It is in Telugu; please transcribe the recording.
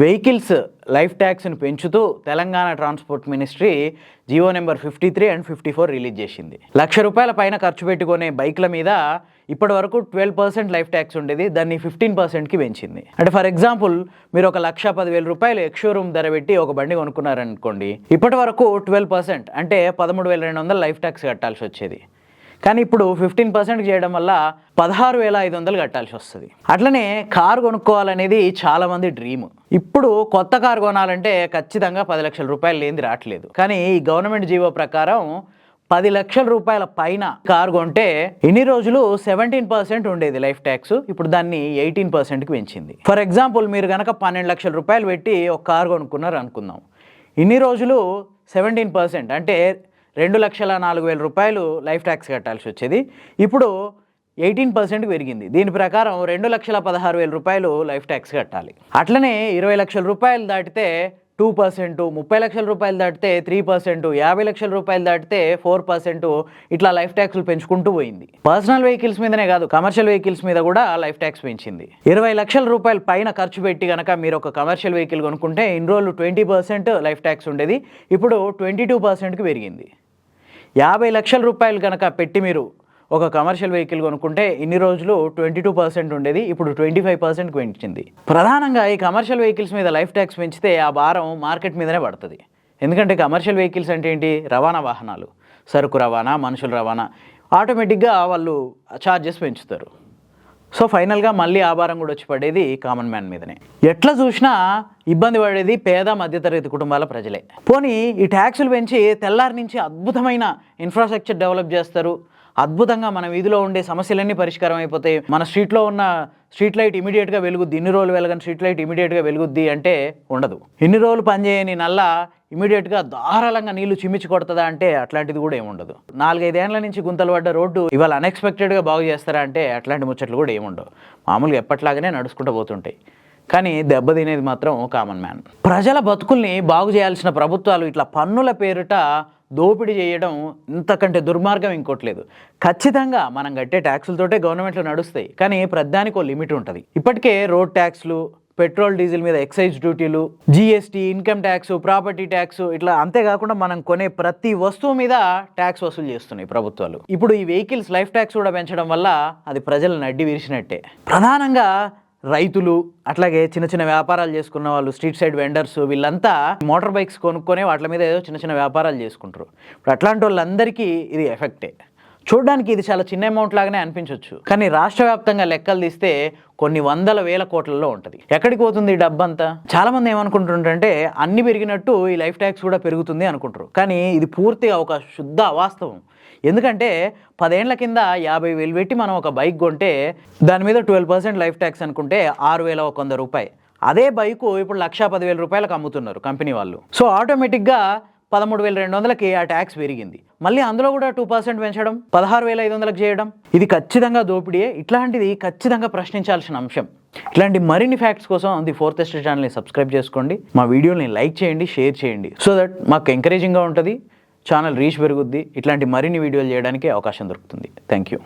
వెహికల్స్ లైఫ్ ట్యాక్స్ని పెంచుతూ Telangana transport ministry GO number fifty three and fifty four release చేసింది. లక్ష రూపాయల పైన ఖర్చు పెట్టుకునే బైక్ల మీద ఇప్పటి వరకు ట్వెల్వ్ పర్సెంట్ లైఫ్ ట్యాక్స్ ఉండేది దాన్ని ఫిఫ్టీన్ పర్సెంట్కి పెంచింది. అంటే ఫర్ ఎగ్జాంపుల్ మీరు ఒక లక్ష పదివేల రూపాయలు ఎక్స్షోరూమ్ ధర పెట్టి ఒక బండి కొనుక్కున్నారనుకోండి ఇప్పటి వరకు ట్వెల్వ్ పర్సెంట్ అంటే పదమూడు వేల రెండు వందల లైఫ్ ట్యాక్స్ కట్టాల్సి వచ్చేది. కానీ ఇప్పుడు ఫిఫ్టీన్ పర్సెంట్ చేయడం వల్ల పదహారు వేల ఐదు వందలు కట్టాల్సి వస్తుంది. అట్లనే కారు కొనుక్కోవాలనేది చాలామంది డ్రీమ్ ఇప్పుడు కొత్త కారు కొనాలంటే ఖచ్చితంగా పది లక్షల రూపాయలు లేనిది రావట్లేదు. కానీ ఈ గవర్నమెంట్ జీవో ప్రకారం పది లక్షల రూపాయల పైన కారు కొంటే ఇన్ని రోజులు సెవెంటీన్ పర్సెంట్ ఉండేది లైఫ్ ట్యాక్స్. ఇప్పుడు దాన్ని ఎయిటీన్ పర్సెంట్కి పెంచింది. ఫర్ ఎగ్జాంపుల్ మీరు కనుక పన్నెండు లక్షల రూపాయలు పెట్టి ఒక కారు కొనుక్కున్నారు అనుకుందాం. ఇన్ని రోజులు సెవెంటీన్ పర్సెంట్ అంటే రెండు లక్షల నాలుగు వేల రూపాయలు లైఫ్ ట్యాక్స్ కట్టాల్సి వచ్చేది. ఇప్పుడు ఎయిటీన్ పర్సెంట్ పెరిగింది. దీని ప్రకారం రెండు లక్షల పదహారు వేల రూపాయలు లైఫ్ ట్యాక్స్ కట్టాలి. అట్లనే ఇరవై లక్షల రూపాయలు దాటితే టూ పర్సెంట్ ముప్పై లక్షల రూపాయలు దాటితే త్రీ పర్సెంట్ యాభై లక్షల రూపాయలు దాటితే ఫోర్ పర్సెంట్ ఇట్లా లైఫ్ ట్యాక్స్లు పెంచుకుంటూ పోయింది. పర్సనల్ వెహికల్స్ మీదనే కాదు కమర్షియల్ వెహికల్స్ మీద కూడా లైఫ్ ట్యాక్స్ పెంచింది. ఇరవై లక్షల రూపాయల పైన ఖర్చు పెట్టి కనుక మీరు ఒక కమర్షియల్ వెహికల్ కొనుక్కుంటే ఇన్ని రోజులు ట్వంటీ పర్సెంట్ లైఫ్ ట్యాక్స్ ఉండేది. ఇప్పుడు ట్వంటీ టూ పర్సెంట్కి పెరిగింది. యాభై లక్షల రూపాయలు కనుక పెట్టి మీరు ఒక కమర్షియల్ వెహికల్ కొనుక్కుంటే ఇన్ని రోజులు ట్వంటీ టూ పర్సెంట్ ఉండేది ఇప్పుడు ట్వంటీ ఫైవ్ పర్సెంట్ పెంచింది. ప్రధానంగా ఈ కమర్షియల్ వెహికల్స్ మీద లైఫ్ ట్యాక్స్ పెంచితే ఆ భారం మార్కెట్ మీదనే పడుతుంది. ఎందుకంటే కమర్షియల్ వెహికల్స్ అంటే ఏంటి? రవాణా వాహనాలు సరుకు రవాణా మనుషుల రవాణా. ఆటోమేటిక్గా వాళ్ళు ఛార్జెస్ పెంచుతారు. సో ఫైనల్గా మళ్ళీ ఆ భారం కూడా వచ్చి పడేది కామన్ మ్యాన్ మీదనే. ఎట్లా చూసినా ఇబ్బంది పడేది పేద మధ్యతరగతి కుటుంబాల ప్రజలే. పోనీ ఈ ట్యాక్సులు పెంచి తెల్లారి నుంచి అద్భుతమైన ఇన్ఫ్రాస్ట్రక్చర్ డెవలప్ చేస్తారు. అద్భుతంగా మన వీధిలో ఉండే సమస్యలన్నీ పరిష్కారం అయిపోతాయి. మన స్ట్రీట్లో ఉన్న స్ట్రీట్ లైట్ ఇమీడియట్గా వెలుగుద్ది. ఇన్ని రోజులు వెలగని స్ట్రీట్ లైట్ ఇమీడియట్గా వెలుగుద్ది అంటే ఉండదు. ఇన్ని రోజులు పనిచేయని నల్ల ఇమీడియట్గా ధారాళంగా నీళ్ళు చిమ్మిచి కొడుతుందా అంటే అట్లాంటిది కూడా ఏముండదు నాలుగైదేళ్ళ నుంచి గుంతలు పడ్డ రోడ్డు ఇవాళ అన్ఎక్స్పెక్టెడ్గా బాగు చేస్తారా అంటే అట్లాంటి ముచ్చట్లు కూడా ఏముండవు మామూలుగా ఎప్పట్లాగానే నడుచుకుంటూ పోతుంటాయి. కానీ దెబ్బతినేది మాత్రం కామన్ మ్యాన్ ప్రజల బతుకుల్ని బాగు చేయాల్సిన ప్రభుత్వాలు ఇట్లా పన్నుల పేరిట దోపిడీ చేయడం ఇంతకంటే దుర్మార్గం ఇంకోట్లేదు ఖచ్చితంగా మనం కట్టే ట్యాక్సులతోటే గవర్నమెంట్లు నడుస్తాయి. కానీ ప్రతిదానికి ఒక లిమిట్ ఉంటుంది. ఇప్పటికే రోడ్ ట్యాక్స్లు పెట్రోల్ డీజిల్ మీద ఎక్సైజ్ డ్యూటీలు GST income tax property tax ఇట్లా అంతేకాకుండా మనం కొనే ప్రతి వస్తువు మీద ట్యాక్స్ వసూలు చేస్తున్నాయి ప్రభుత్వాలు. ఇప్పుడు ఈ వెహికల్స్ లైఫ్ ట్యాక్స్ కూడా పెంచడం వల్ల అది ప్రజలను అడ్డి విరిచినట్టే. ప్రధానంగా రైతులు అట్లాగే చిన్న చిన్న వ్యాపారాలు చేసుకున్న వాళ్ళు స్ట్రీట్ సైడ్ వెండర్స్ వీళ్ళంతా మోటార్ బైక్స్ కొనుక్కొని వాటి మీద ఏదో చిన్న చిన్న వ్యాపారాలు చేసుకుంటారు. ఇప్పుడు అట్లాంటి వాళ్ళందరికీ ఇది ఎఫెక్టే. చూడడానికి ఇది చాలా చిన్న అమౌంట్ లాగానే అనిపించవచ్చు కానీ రాష్ట్ర వ్యాప్తంగా లెక్కలు తీస్తే కొన్ని వందల వేల కోట్లలో ఉంటుంది. ఎక్కడికి పోతుంది ఈ డబ్బంతా? చాలా మంది ఏమనుకుంటుంటే అన్ని పెరిగినట్టు ఈ లైఫ్ ట్యాక్స్ కూడా పెరుగుతుంది అనుకుంటారు. కానీ ఇది పూర్తిగా ఒక శుద్ధ అవాస్తవం. ఎందుకంటే పదేళ్ళ కింద యాభై వేలు పెట్టి మనం ఒక బైక్ కొంటే దాని మీద ట్వెల్వ్ పర్సెంట్ లైఫ్ ట్యాక్స్ అనుకుంటే ఆరు వేల ఒక వంద రూపాయి. అదే బైకు ఇప్పుడు లక్షా పదివేల రూపాయలకు అమ్ముతున్నారు కంపెనీ వాళ్ళు. సో ఆటోమేటిక్గా పదమూడు వేల రెండు వందలకి ఆ ట్యాక్స్ పెరిగింది. మళ్ళీ అందులో కూడా టూ పర్సెంట్ పెంచడం పదహారు వేల ఐదు వందలకు చేయడం ఇది ఖచ్చితంగా దోపిడీయే. ఇట్లాంటిది ఖచ్చితంగా ప్రశ్నించాల్సిన అంశం. ఇట్లాంటి మరిన్ని ఫ్యాక్ట్స్ కోసం ది ఫోర్త్ ఎస్టేట్ ఛానల్ని సబ్స్క్రైబ్ చేసుకోండి. మా వీడియోని లైక్ చేయండి షేర్ చేయండి. సో దట్ మాకు ఎంకరేజింగ్గా ఉంటుంది ఛానల్ రీచ్ పెరుగుద్ది. ఇట్లాంటి మరిన్ని వీడియోలు చేయడానికి అవకాశం దొరుకుతుంది. Thank you